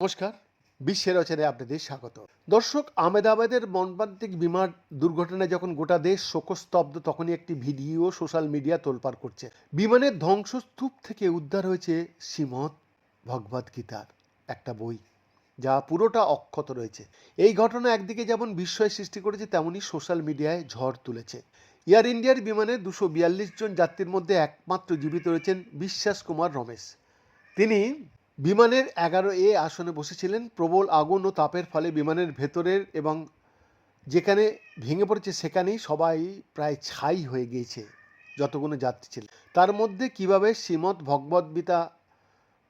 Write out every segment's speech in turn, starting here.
নমস্কার, বিশ্বের রচনায় আপনাদের স্বাগত। দর্শক, আহমেদাবাদের মর্মান্তিক বিমান দুর্ঘটনায় যখন গোটা দেশ শোকস্তব্ধ, তখনই একটি ভিডিও সোশ্যাল মিডিয়া তোলপাড় করছে। বিমানের ধ্বংসস্তূপ থেকে উদ্ধার হয়েছে শ্রীমৎ ভগবদ গীতার একটা বই, যা পুরোটা অক্ষত রয়েছে। এই ঘটনা একদিকে যেমন বিস্ময় সৃষ্টি করেছে তেমনই সোশ্যাল মিডিয়ায় ঝড় তুলেছে। এয়ার ইন্ডিয়ার বিমানে দুশো বিয়াল্লিশ জন যাত্রীর মধ্যে একমাত্র জীবিত রয়েছেন বিশ্বাস কুমার রমেশ। তিনি বিমানের এগারো এ আসনে বসেছিলেন। প্রবল আগুন ও তাপের ফলে বিমানের ভেতরের এবং যেখানে ভেঙে পড়েছে সেখানেই সবাই প্রায় ছাই হয়ে গিয়েছে, যতগুলো যাত্রী ছিল। তার মধ্যে কীভাবে শ্রীমৎ ভগবদ গীতা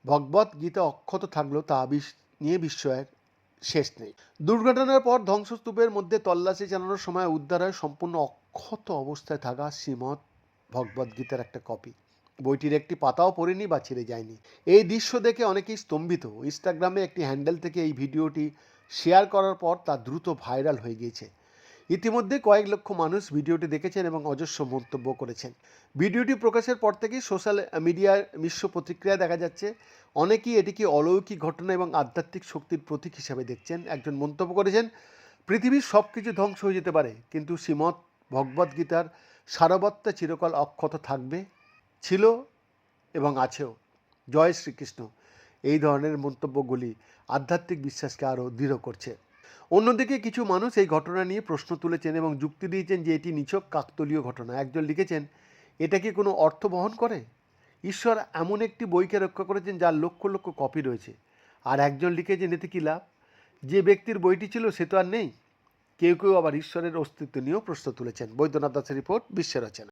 ভগবত গীতা অক্ষত থাকল তা বিস- নিয়ে বিস্ময়ের শেষ নেই। দুর্ঘটনার পর ধ্বংসস্তূপের মধ্যে তল্লাশি চালানোর সময় উদ্ধার হয় সম্পূর্ণ অক্ষত অবস্থায় থাকা শ্রীমৎ ভগবদ্গীতার একটা কপি। বইটির একটি পাতাও পড়েনি বা ছিঁড়ে যায়নি। এই দৃশ্য দেখে অনেকেই স্তম্ভিত। ইনস্টাগ্রামে একটি হ্যান্ডেল থেকে এই ভিডিওটি শেয়ার করার পর তা দ্রুত ভাইরাল হয়ে গিয়েছে। ইতিমধ্যে কয়েক লক্ষ মানুষ ভিডিওটি দেখেছেন এবং অজস্র মন্তব্য করেছেন। ভিডিওটি প্রকাশের পর থেকেই সোশ্যাল মিডিয়ার মিশ্র প্রতিক্রিয়া দেখা যাচ্ছে। অনেকেই এটিকে অলৌকিক ঘটনা এবং আধ্যাত্মিক শক্তির প্রতীক হিসাবে দেখছেন। একজন মন্তব্য করেছেন, পৃথিবীর সব কিছু ধ্বংস হয়ে যেতে পারে, কিন্তু শ্রীমৎ ভগবদ্গীতার সারবত্তা চিরকাল অক্ষত থাকবে, ছিল এবং আছেও। জয় শ্রীকৃষ্ণ। এই ধরনের মন্তব্যগুলি আধ্যাত্মিক বিশ্বাসকে আরও দৃঢ় করছে। অন্যদিকে কিছু মানুষ এই ঘটনা নিয়ে প্রশ্ন তুলেছেন এবং যুক্তি দিয়েছেন যে এটি নিছক কাকতলীয় ঘটনা। একজন লিখেছেন, এটা কি কোনো অর্থ বহন করে? ঈশ্বর এমন একটি বইকে রক্ষা করেছেন যার লক্ষ লক্ষ কপি রয়েছে। আর একজন লিখেছেন, এতে কী লাভ? যে ব্যক্তির বইটি ছিল সে তো আর নেই। কেউ কেউ আবার ঈশ্বরের অস্তিত্ব নিয়েও প্রশ্ন তুলেছেন। বৈদ্যনাথ দাসের রিপোর্ট বিশ্বের রচনা।